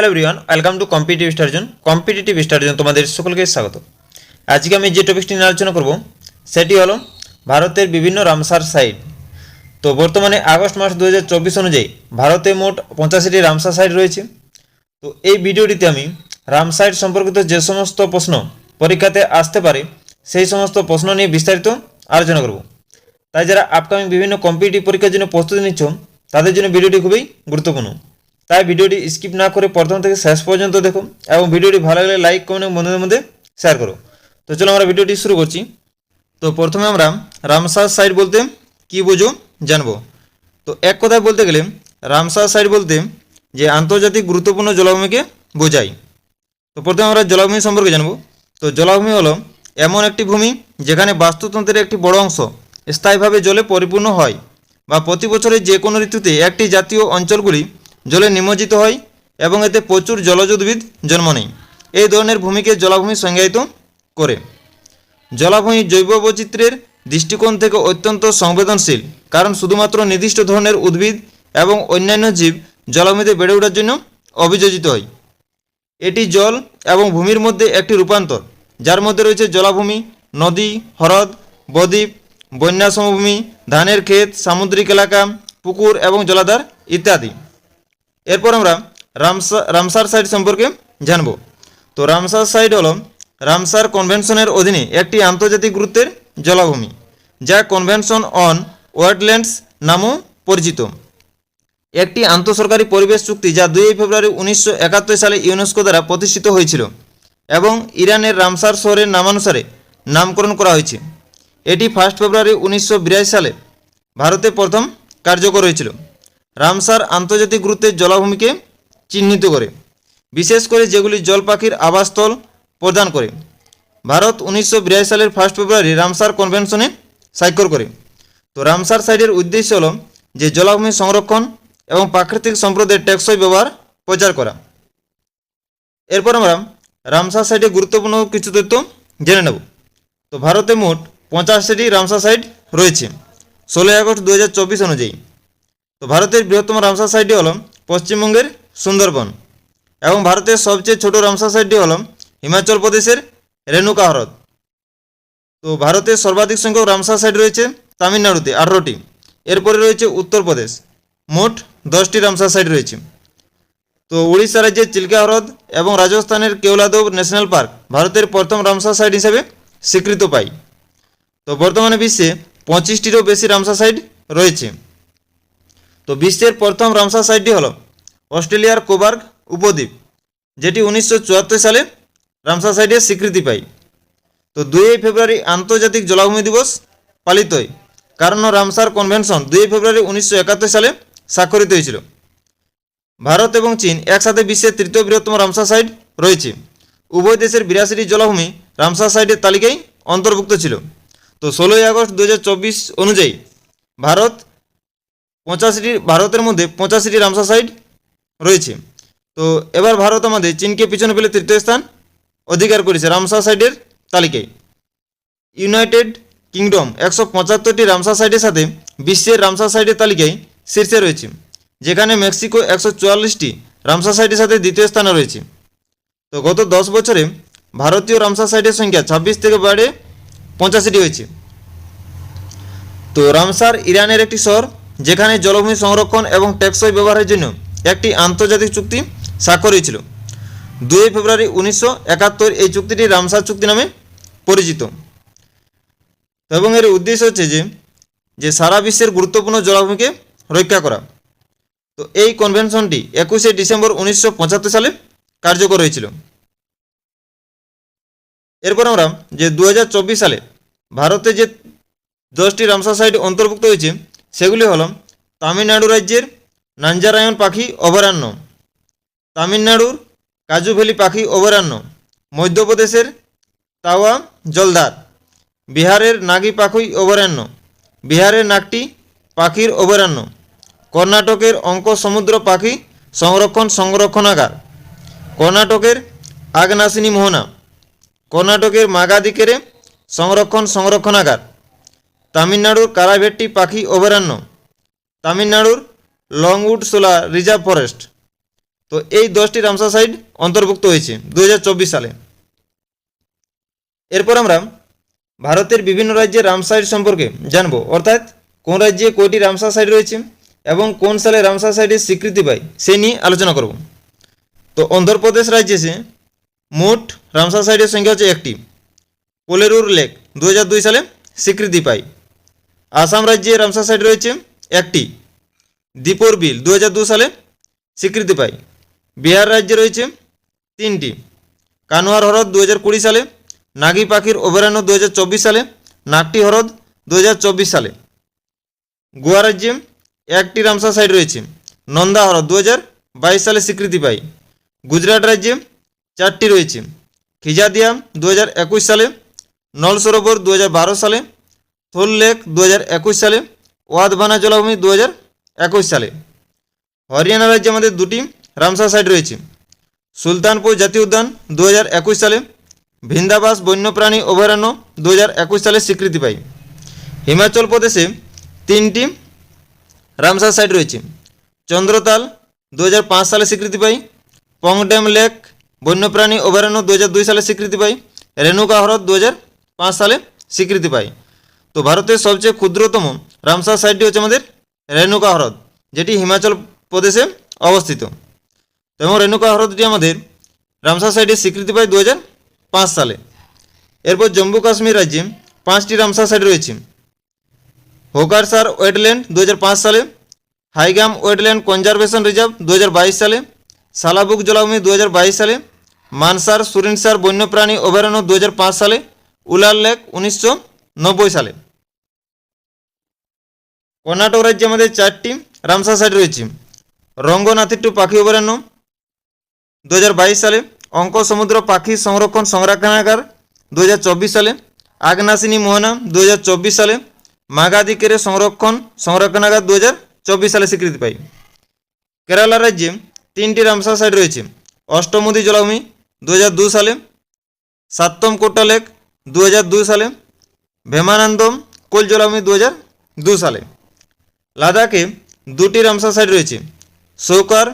Hello everyone welcome to competitive star zone competitive star zone তোমাদের সকলকে স্বাগত। আজকে আমি যে টপিকটি নিয়ে আলোচনা করব, সেটি হলো ভারতের বিভিন্ন রামসার সাইট তো বর্তমানে আগস্ট মাস দু হাজার চব্বিশ অনুযায়ী ভারতে মোট পঁচাশিটি রামসার সাইট রয়েছে। তো এই ভিডিওটিতে আমি রামসাইট সম্পর্কিত যে সমস্ত প্রশ্ন পরীক্ষাতে আসতে পারে, সেই সমস্ত প্রশ্ন নিয়ে বিস্তারিত আলোচনা করব। তাই যারা আপকামিং বিভিন্ন কম্পিটিটিভ পরীক্ষার জন্য প্রস্তুতি নিচ্ছ, তাদের জন্য ভিডিওটি খুবই গুরুত্বপূর্ণ। তাই ভিডিওটি স্কিপ না করে প্রথম থেকে শেষ পর্যন্ত দেখো এবং ভিডিওটি ভালো লাগলে লাইক কমেন্ট এবং বন্ধুদের মধ্যে শেয়ার করো তো চলো আমরা ভিডিওটি শুরু করছি। তো প্রথমে আমরা রামসার সাইট বলতে কি বুঝো জানব। তো এক কথায় বলতে গেলে রামসার সাইট বলতে যে আন্তর্জাতিক গুরুত্বপূর্ণ জলাভূমিকে বোঝায়। তো প্রথমে আমরা জলাভূমি সম্পর্কে জানব। তো জলাভূমি হলো এমন একটি ভূমি যেখানে বাস্তুতন্ত্রের একটি বড় অংশ স্থায়ীভাবে জলে পরিপূর্ণ হয় বা প্রতি বছরের যে কোনো ঋতুতে একটি জাতীয় অঞ্চলগুলি জলে নিমজ্জিত হয় এবং এতে প্রচুর জলজ উদ্ভিদ জন্ম নেয়। এই ধরনের ভূমিকে জলাভূমি সংজ্ঞায়িত করে। জলাভূমি জৈব বৈচিত্র্যের দৃষ্টিকোণ থেকে অত্যন্ত সংবেদনশীল, কারণ শুধুমাত্র নির্দিষ্ট ধরনের উদ্ভিদ এবং অন্যান্য জীব জলাভূমিতে বেড়ে ওঠার জন্য অভিযোজিত হয়। এটি জল এবং ভূমির মধ্যে একটি রূপান্তর, যার মধ্যে রয়েছে জলাভূমি, নদী, হ্রদ, বদ্বীপ বন্যা সমভূমি ধানের ক্ষেত, সামুদ্রিক এলাকা, পুকুর এবং জলাধার ইত্যাদি। এরপর আমরা রামসা, রামসার সাইট সম্পর্কে জানব। তো রামসার সাইট হল রামসার কনভেনশনের অধীনে একটি আন্তর্জাতিক গুরুত্বের জলাভূমি, যা কনভেনশন অন ওয়ার্ডল্যান্ডস নামও পরিচিত। একটি আন্তঃসরকারি পরিবেশ চুক্তি, যা দুই ফেব্রুয়ারি উনিশশো একাত্তর সালে ইউনেস্কো দ্বারা প্রতিষ্ঠিত হয়েছিল এবং ইরানের রামসার শহরের নামানুসারে নামকরণ করা হয়েছে। এটি ফার্স্ট ফেব্রুয়ারি উনিশশো বিরাশি সালে ভারতে প্রথম কার্যকর হয়েছিল। রামসার আন্তর্জাতিক গুরুত্বের জলাভূমিকে চিহ্নিত করে, বিশেষ করে যেগুলি জল পাখির আবাসস্থল প্রদান করে। ভারত উনিশশো বিরাশি সালের ফার্স্ট ফেব্রুয়ারি রামসার কনভেনশনে স্বাক্ষর করে। তো রামসার সাইটের উদ্দেশ্য হল যে জলাভূমি সংরক্ষণ এবং প্রাকৃতিক সম্পদের টেকসই ব্যবহার প্রচার করা। এরপর আমরা রামসার সাইটে গুরুত্বপূর্ণ কিছু তথ্য জেনে নেব। তো ভারতে মোট পঁচাশিটি রামসার সাইট রয়েছে। ষোলোই আগস্ট দু হাজার চব্বিশ অনুযায়ী। তো ভারতের বৃহত্তম রামসার সাইটটি হল পশ্চিমবঙ্গের সুন্দরবন এবং ভারতের সবচেয়ে ছোট রামসার সাইটটি হল হিমাচল প্রদেশের রেণুকা হ্রদ। তো ভারতের সর্বাধিক সংখ্যক রামসার সাইট রয়েছে তামিলনাড়ুতে আঠারোটি। এরপরে রয়েছে উত্তরপ্রদেশ মোট দশটি রামসার সাইট রয়েছে। তো উড়িষ্যা রাজ্যের চিল্কা হ্রদ এবং রাজস্থানের কেওলাদেব ন্যাশনাল পার্ক ভারতের প্রথম রামসার সাইট হিসেবে স্বীকৃত পায়। তো বর্তমানে বিশ্বে পঁচিশটিরও বেশি রামসার সাইট রয়েছে। তো বিশ্বের প্রথম রামসার সাইটটি হল অস্ট্রেলিয়ার কোবার্গ উপদ্বীপ, যেটি উনিশশো চুয়াত্তর সালে রামসার সাইটের স্বীকৃতি পায়। তো দুই ফেব্রুয়ারি আন্তর্জাতিক জলাভূমি দিবস পালিত হয়, কারণ রামসার কনভেনশন দুই ফেব্রুয়ারি উনিশশো একাত্তর সালে স্বাক্ষরিত হয়েছিল। ভারত এবং চীন একসাথে বিশ্বের তৃতীয় বৃহত্তম রামসার সাইট রয়েছে। উভয় দেশের বিরাশিটি জলাভূমি রামসার সাইটের তালিকায় অন্তর্ভুক্ত ছিল। তো ষোলোই আগস্ট দু হাজার চব্বিশ অনুযায়ী ভারত পঁচাশিটি, ভারতের মধ্যে পঁচাশিটি রামসা সাইট রয়েছে। তো এবার ভারত আমাদের চীনকে পিছনে ফেলে তৃতীয় স্থান অধিকার করেছে রামসার সাইটের তালিকায়। ইউনাইটেড কিংডম একশো পঁচাত্তরটি রামসার সাইটের সাথে বিশ্বের রামসার সাইটের তালিকায় শীর্ষে রয়েছে, যেখানে মেক্সিকো একশো চুয়াল্লিশটি রামসার সাইটের সাথে দ্বিতীয় স্থানে রয়েছে। তো গত দশ বছরে ভারতীয় রামসার সাইটের সংখ্যা ছাব্বিশ থেকে বাড়ে পঁচাশিটি হয়েছে। তো রামসার ইরানের একটি শহর যেখানে জলভূমি সংরক্ষণ এবং টেকসই ব্যবহারের জন্য একটি আন্তর্জাতিক চুক্তি স্বাক্ষর হয়েছিল। দুই ফেব্রুয়ারি উনিশশো একাত্তর এই চুক্তিটি রামসার চুক্তি নামে পরিচিত। এবং এর উদ্দেশ্য হচ্ছে যে যে সারা বিশ্বের গুরুত্বপূর্ণ জলাভূমিকে রক্ষা করা। তো এই কনভেনশনটি একুশে ডিসেম্বর উনিশশো পঁচাত্তর সালে কার্যকর হয়েছিল। এরপর আমরা যে দু হাজার চব্বিশ সালে ভারতে যে দশটি রামসার সাইট অন্তর্ভুক্ত হয়েছে সেগুলি হল তামিলনাড়ু রাজ্যের নাঞ্জারায়ন পাখি অভয়ারণ্য তামিলনাড়ুর কাজু ভ্যালি পাখি অভয়ারণ্য, মধ্যপ্রদেশের তাওয়া জলদার বিহারের নাগি পাখি অভয়ারণ্য, বিহারের নাগটি পাখির অভয়ারণ্য, কর্ণাটকের অঙ্ক সমুদ্র পাখি সংরক্ষণ সংরক্ষণাগার, কর্ণাটকের আগনাসিনী মোহনা, কর্ণাটকের মাগাদিকেরে সংরক্ষণ সংরক্ষণাগার তামিলনাড়ুর কারাভেট্টি পাখি অভয়ারণ্য। তামিলনাড়ুর লংউড সোলা রিজার্ভ ফরেস্ট। তো এই দশটি রামসার সাইট অন্তর্ভুক্ত হয়েছে দু হাজার চব্বিশ সালে। এরপর আমরা ভারতের বিভিন্ন রাজ্যের রামসাইট সম্পর্কে জানব। অর্থাৎ কোন রাজ্যে কয়টি রামসার সাইট রয়েছে এবং কোন সালে রামসার সাইটের স্বীকৃতি পায় সে নিয়ে আলোচনা করব। তো অন্ধ্রপ্রদেশ রাজ্যে সে মোট রামসার সাইটের সংখ্যা হচ্ছে একটি। পোলেরুর লেক দু হাজার দুই সালে স্বীকৃতি পায়। আসাম রাজ্যে রামসার সাইট রয়েছে একটি দীপর বিল দু সালে স্বীকৃতি পায়। বিহার রাজ্যে রয়েছে তিনটি। কানোয়ার হ্রদ দু কুড়ি সালে, নাগি পাখির অভয়ারণ্য দু হাজার চব্বিশ সালে, নাগটি হ্রদ দুহাজার চব্বিশ সালে। গোয়া রাজ্যে একটি রামসার সাইট রয়েছে, নন্দা হ্রদ দু সালে স্বীকৃতি পায়। গুজরাট রাজ্যে চারটি রয়েছে খিজাদিয়াম দু সালে নল সরোবর দু হাজার বারো সালে থোল লেক দু সালে ওয়াদবানা জলাভূমি দু সালে। হরিয়ানা রাজ্যে আমাদের দুটি রামসার সাইট রয়েছে। সুলতানপুর জাতীয় উদ্যান দু সালে, ভিন্দাবাস বন্যপ্রাণী অভয়ারণ্য দু একুশ সালে স্বীকৃতি পায়। হিমাচল প্রদেশে তিনটি রামসার সাইট রয়েছে। চন্দ্রতাল দু হাজার পাঁচ সালে স্বীকৃতি পায়। পংডেম লেক বন্যপ্রাণী অভয়ারণ্য দু হাজার দুই সালে স্বীকৃতি পায়। রেণুকা হ্রদ দু হাজার পাঁচ সালে স্বীকৃতি পায়। তো ভারতের সবচেয়ে ক্ষুদ্রতম রামসার সাইটটি হচ্ছে আমাদের রেণুকা হ্রদ, যেটি হিমাচল প্রদেশে অবস্থিত। এবং রেণুকা হ্রদটি আমাদের রামসার সাইটে স্বীকৃতি পায় দু সালে। এরপর জম্মু কাশ্মীর রাজ্যে পাঁচটি রামসার সাইট রয়েছে। হোকারসার ওয়েটল্যান্ড দু হাজার পাঁচ সালে, হাইগাম ওয়েটল্যান্ড কনজারভেশন রিজার্ভ দু হাজার বাইশ সালে, সালাবুক জলাভূমি দু হাজার বাইশ সালে, মানসার সুরিনসার বন্যপ্রাণী অভয়ারণ্য দু হাজার পাঁচ সালে, উলার লেক উনিশশো সালে। কর্ণাটক রাজ্যে আমাদের চারটি রামসার সাইট রয়েছে। রঙ্গনাথিট্টু পাখি অভয়ারণ্য। দু হাজার বাইশ সালে অঙ্ক সমুদ্র পাখি সংরক্ষণ সংরক্ষণাগার দু হাজার চব্বিশ সালে আগ্নাসিনী মোহনা। দু হাজার চব্বিশ সালে মাগাদিকেরে সংরক্ষণ সংরক্ষণাগার দু হাজার চব্বিশ সালে স্বীকৃতি পায় কেরালা রাজ্যে তিনটি রামসার সাইট রয়েছে। অষ্টমুদি জলাভূমি। দু সালে সাত্তম কোট্টা লেক। দু সালে ভেমানন্দম কোল জলাভূমি দু সালে। লাদাখে দুটি রামসার সাইট রয়েছে। সৌকার,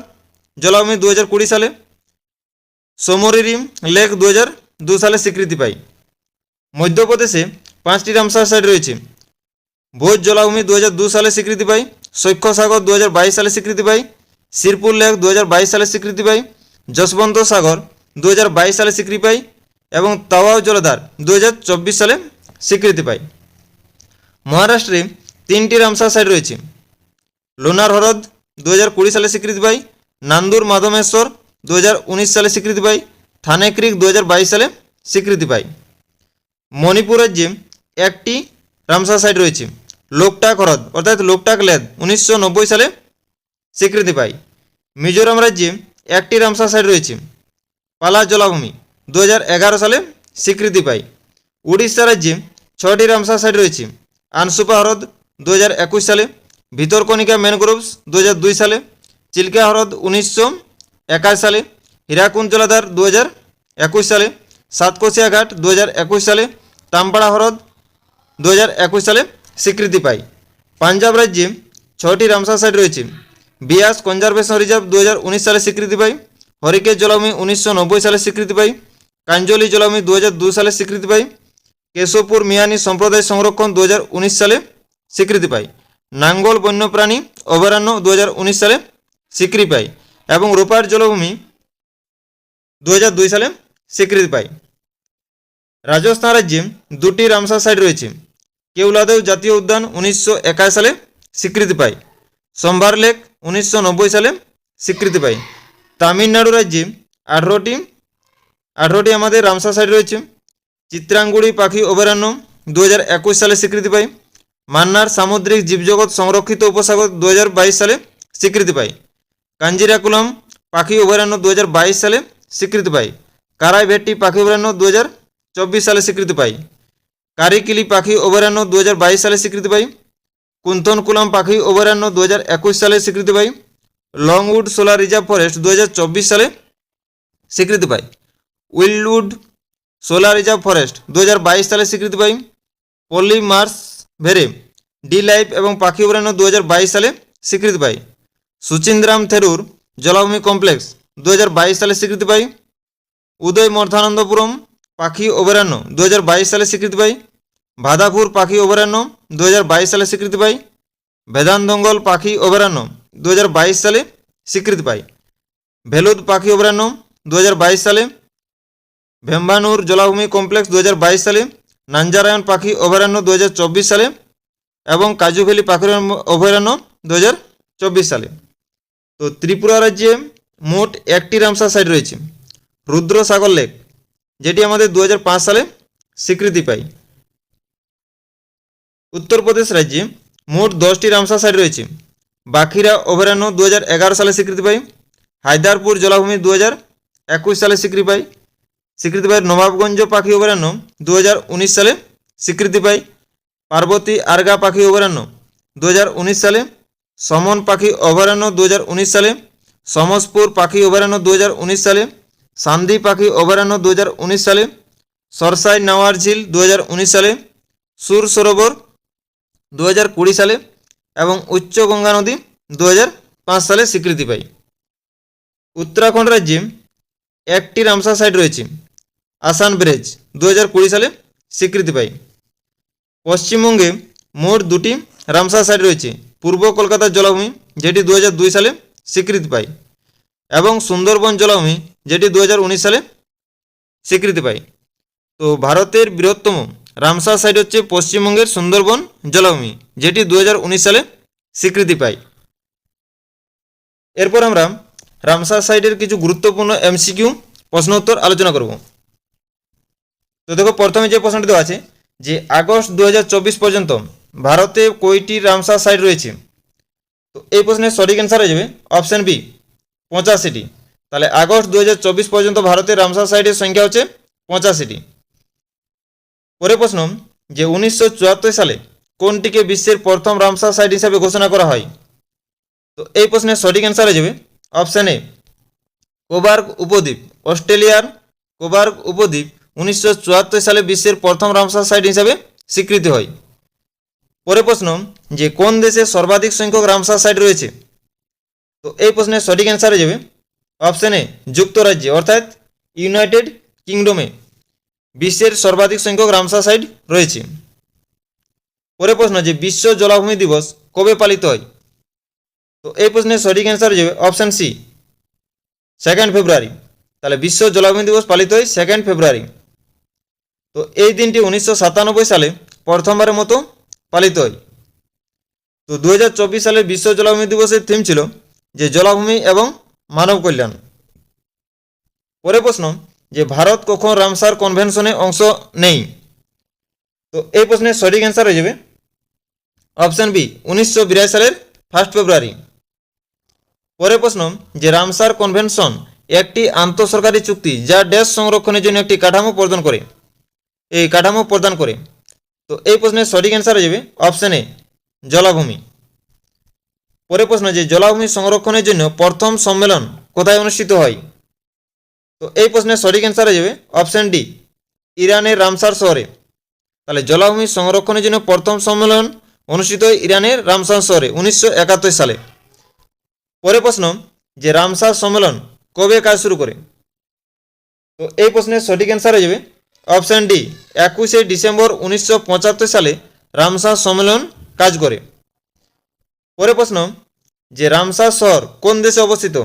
জলাভূমি দু হাজার কুড়ি সালে। সোমরিরিম, লেক দু হাজার দু সালে স্বীকৃতি পায়। মধ্যপ্রদেশে পাঁচটি রামসার সাইট রয়েছে। ভোজ জলাভূমি দু হাজার দু সালে স্বীকৃতি পায়। সৈক্য সাগর দু হাজার বাইশ সালে স্বীকৃতি পায়। শিরপুর লেক দু হাজার বাইশ সালে স্বীকৃতি পায়। যশবন্ত সাগর দু হাজার বাইশ সালে স্বীকৃতি পায়। এবং তাওয়াও জলধার দু হাজার চব্বিশ সালে স্বীকৃতি পায় মহারাষ্ট্রে তিনটি রামসার সাইট রয়েছে। লোনার হ্রদ দু সালে স্বীকৃতি পায় নান্দুর মাধমেশ্বর দু হাজার উনিশ সালে স্বীকৃতি পায় থানে ক্রিক দু হাজার বাইশ সালে স্বীকৃতি পায় মণিপুর রাজ্যে একটি রামসার সাইট রয়েছে, লোকটাক হ্রদ, অর্থাৎ লোকটাক লেদ, উনিশশো নব্বই সালে স্বীকৃতি পায় মিজোরাম রাজ্যে একটি রামসার সাইট রয়েছে, পালা জলাভূমি দু হাজার এগারো সালে স্বীকৃতি পায় উড়িষ্যা রাজ্যে ছটি রামসার সাইট রয়েছে। আনসুপা হ্রদ দুহাজার একুশ সালে, ভিতরকণিকা ম্যানগ্রোভস দুহাজার দুই সালে, চিল্কা হ্রদ উনিশশো একাশ সালে হীরাকুঞ্জ জলাধার দু একুশ সালে সাতকোশিয়া ঘাট দু একুশ সালে, তামপাড়া হ্রদ দু একুশ সালে স্বীকৃতি পায়। পাঞ্জাব রাজ্যে ছটি রামসার সাইট রয়েছে। বিয়াস কনজারভেশন রিজার্ভ দুহাজার উনিশ সালে স্বীকৃতি পায়। হরিকেশ জলাভূমি উনিশশো সালে স্বীকৃতি পায়। কাঞ্জলি জলাভূমি দু সালে স্বীকৃতি পায়। কেশবপুর মিয়ানি সম্প্রদায় সংরক্ষণ দু হাজার উনিশ সালে স্বীকৃতি পায়। নাঙ্গল বন্যপ্রাণী অভয়ারণ্য দু হাজার উনিশ সালে স্বীকৃতি পায় এবং রোপার জলভূমি দুহাজার দুই সালে স্বীকৃতি পায়। রাজস্থান রাজ্যে দুটি রামসার সাইট রয়েছে। কেউলাদেও জাতীয় উদ্যান উনিশশো সালে স্বীকৃতি পায়। সম্ভার লেক উনিশশো নব্বই সালে স্বীকৃতি পায়। তামিলনাড়ু রাজ্যে আঠেরোটি আঠেরোটি আমাদের রামসার সাইট রয়েছে। চিত্রাঙ্গুড়ি পাখি অভয়ারণ্য দু হাজার একুশ সালে স্বীকৃতি পায়। মান্নার সামুদ্রিক জীবজগৎ সংরক্ষিত উপসাগর দু হাজার বাইশ সালে স্বীকৃতি পায়। কাঞ্জিরাকুলাম পাখি অভয়ারণ্য দু হাজার বাইশ সালে স্বীকৃতি পায়। কারাইভেট্টি পাখি অভয়ারণ্য দু হাজার চব্বিশ সালে স্বীকৃতি পায়। কারিকিলি পাখি অভয়ারণ্য দু হাজার বাইশ সালে স্বীকৃতি পায়। কুন্তনকুলাম পাখি অভয়ারণ্য দু হাজার একুশ সালে স্বীকৃতি পায়। লংউড সোলার রিজার্ভ ফরেস্ট দু হাজার চব্বিশ সালে স্বীকৃতি পায়। উইলউড সোলার রিজার্ভ ফরেস্ট দু হাজার বাইশ সালে স্বীকৃতি পাই। পল্লী মার্স ভেরে ডি লাইফ এবং পাখি অভয়ারণ্য দু সালে স্বীকৃতি পাই। সুচিন্দ্রাম থেরুর জলাভূমি কমপ্লেক্স দু হাজার বাইশ সালে স্বীকৃতি পাই। উদয় মর্ধানন্দপুরম পাখি অভয়ারণ্য দু হাজার বাইশ সালে স্বীকৃতি পাই। ভাদাপুর পাখি অভয়ারণ্য দু হাজার বাইশ সালে স্বীকৃতি পায় বেদান্তঙ্গল পাখি অভয়ারণ্য, দুহাজার বাইশ সালে স্বীকৃতি পায় ভেলুদ পাখি অভয়ারণ্য দু হাজার বাইশ সালে ভেম্বানুর জলাভূমি কমপ্লেক্স দু হাজার বাইশ সালে নাঞ্জারায়ণ পাখি অভয়ারণ্য দু হাজার চব্বিশ সালে এবং কাজু ভ্যালি পাখি অভয়ারণ্য দু হাজার চব্বিশ সালে। তো ত্রিপুরা রাজ্যে মোট একটি রামসার সাইট রয়েছে রুদ্র সাগর লেক যেটি আমাদের দু হাজার পাঁচ সালে স্বীকৃতি পায়। উত্তরপ্রদেশ রাজ্যে মোট দশটি রামসার সাইট রয়েছে বাখিরা অভয়ারণ্য দু হাজার এগারো সালে স্বীকৃতি পায়, হায়দারপুর জলাভূমি দু সালে স্বীকৃতি পায় স্বীকৃতি পায় নবাবগঞ্জ পাখি অভয়ারণ্য দু হাজার উনিশ সালে স্বীকৃতি পায় পার্বতী আরগা পাখি অভয়ারণ্য দু হাজার উনিশ সালে সমন পাখি অভয়ারণ্য দু হাজার উনিশ সালে সমসপুর পাখি অভয়ারণ্য দু হাজার উনিশ সালে সান্দি পাখি অভয়ারণ্য দু হাজার উনিশ সালে সরসাই নাওয়ার ঝিল দু হাজার উনিশ সালে সুর সরোবর দু হাজার কুড়ি সালে এবং উচ্চ গঙ্গা নদী দু হাজার পাঁচ সালে স্বীকৃতি পায়। উত্তরাখণ্ড রাজ্যে একটি রামসার সাইট রয়েছে। আসান ব্রিজ দু সালে স্বীকৃতি পায় পশ্চিমবঙ্গে মোট দুটি রামসার সাইট রয়েছে, পূর্ব কলকাতার জলাভূমি, যেটি দু হাজার দুই সালে স্বীকৃতি পায়, এবং সুন্দরবন জলাভূমি, যেটি দু হাজার উনিশ সালে স্বীকৃতি পায়। তো ভারতের বৃহত্তম রামসার সাইট হচ্ছে পশ্চিমবঙ্গের সুন্দরবন জলাভূমি, যেটি দু হাজার উনিশ সালে স্বীকৃতি পায়। এরপর আমরা রামসার সাইটের কিছু গুরুত্বপূর্ণ এমসিকিউ প্রশ্ন উত্তর আলোচনা করব। তো দেখো, প্রথমে যে প্রশ্নটি দেওয়া আছে, যে আগস্ট দু হাজার চব্বিশ পর্যন্ত ভারতে কয়টি রামসার সাইট রয়েছে? তো এই প্রশ্নের সঠিক অ্যান্সার হয়ে যাবে অপশান বি পঁচাশিটি। তাহলে আগস্ট দু হাজার চব্বিশ পর্যন্ত ভারতের রামসার সাইটের সংখ্যা হচ্ছে পঁচাশিটি। পরে প্রশ্ন, যে উনিশশো চুয়াত্তর সালে কোনটিকে বিশ্বের প্রথম রামসার সাইট হিসাবে ঘোষণা করা হয়? তো এই প্রশ্নের সঠিক অ্যান্সার হয়ে যাবে অপশান এ কোবার্গ উপদ্বীপ, অস্ট্রেলিয়ার কোবার্গ উপদ্বীপ। উনিশশো চুয়াত্তর সালে বিশ্বের প্রথম রামসার সাইট হিসাবে স্বীকৃতি হয়। পরে প্রশ্ন, যে কোন দেশে সর্বাধিক সংখ্যক রামসার সাইট রয়েছে? তো এই প্রশ্নের সঠিক অ্যান্সার হয়ে যাবে অপশান এ যুক্তরাজ্যে, অর্থাৎ ইউনাইটেড কিংডমে বিশ্বের সর্বাধিক সংখ্যক রামসার সাইট রয়েছে। পরে প্রশ্ন, যে বিশ্ব জলাভূমি দিবস কবে পালিত হয়? তো এই প্রশ্নের সঠিক অ্যান্সার হয়ে যাবে অপশান সি সেকেন্ড ফেব্রুয়ারি তাহলে বিশ্ব জলাভূমি দিবস পালিত হয় সেকেন্ড ফেব্রুয়ারি তো এই দিনটি উনিশশো সাতানব্বই সালে প্রথমবারের মতো পালিত হয়। তো দু সালের বিশ্ব জলাভূমি দিবসের থিম ছিল যে জলাভূমি এবং মানব কল্যাণ। পরে প্রশ্ন, যে ভারত কখন রামসার কনভেনশনে অংশ নেই? তো এই প্রশ্নের সঠিক অ্যান্সার হয়ে যাবে অপশান বি উনিশশো বিরাশি সালের ফার্স্ট ফেব্রুয়ারি পরে প্রশ্ন, যে রামসার কনভেনশন একটি আন্তঃসরকারি চুক্তি যা ড্যাশ সংরক্ষণের জন্য একটি কাঠামো প্রদান করে। এই কাঠামো প্রদান করে। তো এই প্রশ্নের সঠিক অ্যান্সার হয়ে যাবে অপশান এ জলাভূমি। পরে প্রশ্ন যে জলাভূমি সংরক্ষণের জন্য প্রথম সম্মেলন কোথায় অনুষ্ঠিত হয়? তো এই প্রশ্নের সঠিক অ্যান্সার হয়ে যাবে অপশান ডি ইরানের রামসার শহরে। তাহলে জলাভূমি সংরক্ষণের জন্য প্রথম সম্মেলন অনুষ্ঠিত হয় ইরানের রামসার শহরে, উনিশশো একাত্তর সালে। পরে প্রশ্ন যে রামসার সম্মেলন কবে কাজ শুরু করে? তো এই প্রশ্নের সঠিক অ্যান্সার হয়ে যাবে অপশান ডি, একুশে ডিসেম্বর উনিশশো পঁচাত্তর সালে রামসার সম্মেলন কাজ করে। পরে প্রশ্ন, যে রামসার শহর কোন দেশে অবস্থিত?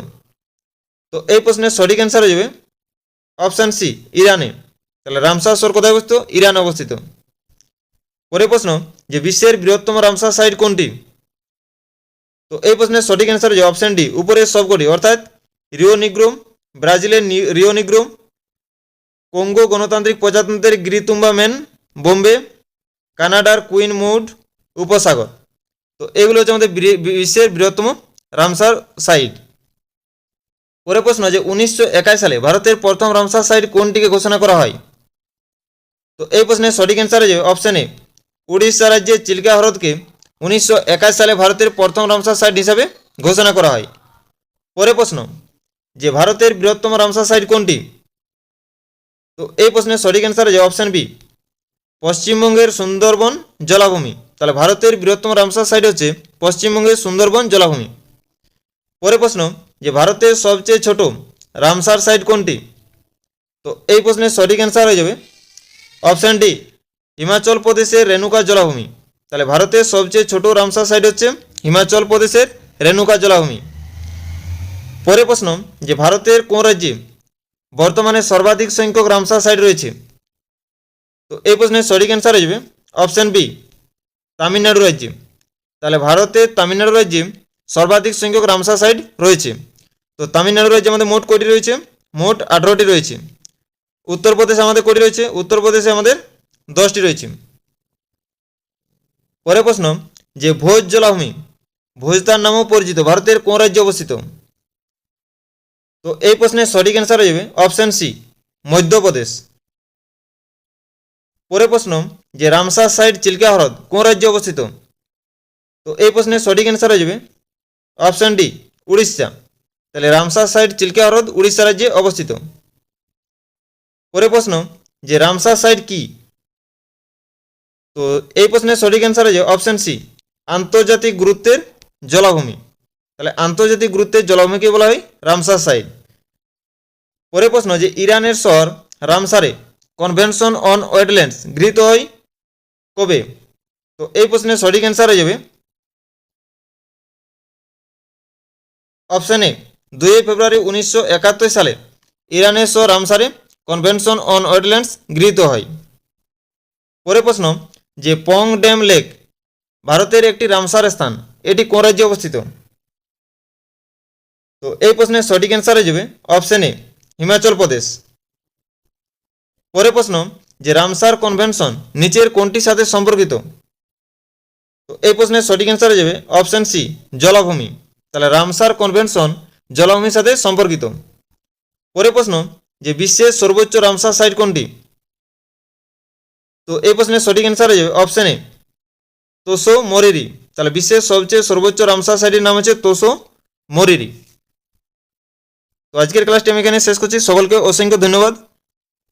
তো এই প্রশ্নের সঠিক অ্যান্সার হয়ে যাবে অপশান সি, ইরানে। তাহলে রামসার শহর কোথায় অবস্থিত? ইরানে অবস্থিত। পরে প্রশ্ন, যে বিশ্বের বৃহত্তম রামসার সাইট কোনটি? তো এই প্রশ্নের সঠিক অ্যান্সার হচ্ছে অপশান ডি, উপরের সবকটি, অর্থাৎ রিও নিগ্রোম, ব্রাজিলের রিও নিগ্রোম কঙ্গো গণতান্ত্রিক প্রজাতন্ত্রের গিরিতুম্বা মেন বোম্বে কানাডার কুইন মুড উপসাগর তো এগুলো হচ্ছে আমাদের বিশ্বের বৃহত্তম রামসার সাইট পরে প্রশ্ন যে উনিশশো সালে ভারতের প্রথম রামসার সাইট কোনটিকে ঘোষণা করা হয়? তো এই প্রশ্নের সঠিক অ্যান্সার হয়ে অপশান এ উড়িষ্যা রাজ্যের চিল্কা হ্রদকে উনিশশো সালে ভারতের প্রথম রামসার সাইট হিসাবে ঘোষণা করা হয়। পরে প্রশ্ন, যে ভারতের বৃহত্তম রামসার সাইট কোনটি? তো এই প্রশ্নের সঠিক অ্যান্সার যাবে অপশান বি পশ্চিমবঙ্গের সুন্দরবন জলাভূমি। তাহলে ভারতের বৃহত্তম রামসার সাইট হচ্ছে পশ্চিমবঙ্গের সুন্দরবন জলাভূমি। পরে প্রশ্ন, যে ভারতের সবচেয়ে ছোট রামসার সাইট কোনটি? তো এই প্রশ্নের সঠিক অ্যান্সার হয়ে যাবে অপশান ডি হিমাচল প্রদেশের রেণুকা জলাভূমি। তাহলে ভারতের সবচেয়ে ছোট রামসার সাইট হচ্ছে হিমাচল প্রদেশের রেণুকা জলাভূমি। পরে প্রশ্ন, যে ভারতের কোন রাজ্যে বর্তমানে সর্বাধিক সংখ্যক রামসার সাইট রয়েছে। তো এই প্রশ্নের সঠিক অ্যান্সার হয়ে যাবে অপশান বি তামিলনাড়ু রাজ্যে। তাহলে ভারতের তামিলনাড়ু রাজ্যে সর্বাধিক সংখ্যক রামসার সাইট রয়েছে। তো তামিলনাড়ু রাজ্যে আমাদের মোট কটি রয়েছে, মোট আঠারোটি রয়েছে। উত্তরপ্রদেশে আমাদের কটি রয়েছে, উত্তরপ্রদেশে আমাদের দশটি রয়েছে। পরে প্রশ্ন, যে ভোজ জলাভূমি ভোজ তার নামেও পরিচিত, ভারতের কোন রাজ্যে অবস্থিত? তো এই প্রশ্নের সঠিক অ্যান্সার হয়ে যাবে অপশান সি মধ্যপ্রদেশ। পরে প্রশ্ন, যে রামসার সাইড চিল্কা হ্রদ কোন রাজ্যে অবস্থিত? তো এই প্রশ্নের সঠিক অ্যান্সার হয়ে যাবে অপশান ডি উড়িষ্যা। তাহলে রামসার সাইড চিল্কা হ্রদ উড়িষ্যা রাজ্যে অবস্থিত। পরে প্রশ্ন, যে রামসার সাইট কি? তো এই প্রশ্নের সঠিক অ্যান্সার হয়ে যাবে অপশান সি আন্তর্জাতিক গুরুত্বের জলাভূমি। তাহলে আন্তর্জাতিক গুরুত্বের জলাভূমিকে বলা হয় রামসার সাইট পরে প্রশ্ন যে ইরানের শহর রামসারে কনভেনশন অন ওয়েটল্যান্ডস গৃহীত হয় কবে? তো এই প্রশ্নের সঠিক অ্যান্সার হয়ে যাবে। অপশান এ, দুই ফেব্রুয়ারি উনিশশো একাত্তর সালে ইরানের শহর রামসারে কনভেনশন অন ওয়েটল্যান্ডস গৃহীত হয়। পরে প্রশ্ন যে পং ড্যাম লেক ভারতের একটি রামসার স্থান, এটি কোন রাজ্যে অবস্থিত? তো এই প্রশ্নের সঠিক অ্যান্সার হয়ে যাবে অপশান এ হিমাচল প্রদেশ পরে প্রশ্ন, যে রামসার কনভেনশন নিচের কোনটির সাথে সম্পর্কিত? তো এই প্রশ্নের সঠিক অ্যান্সার হয়ে যাবে অপশান সি জলাভূমি। তাহলে রামসার কনভেনশন জলাভূমির সাথে সম্পর্কিত। পরে প্রশ্ন, যে বিশ্বের সর্বোচ্চ রামসার সাইট কোনটি? তো এই প্রশ্নের সঠিক অ্যান্সার হয়ে যাবে অপশান এ তোসো মরিরি। তাহলে বিশ্বের সবচেয়ে সর্বোচ্চ রামসার সাইটের নাম হচ্ছে তোসো মরিরি। তো আজকের ক্লাসটি আমি এখানে শেষ করছি। সকলকে অসংখ্য ধন্যবাদ।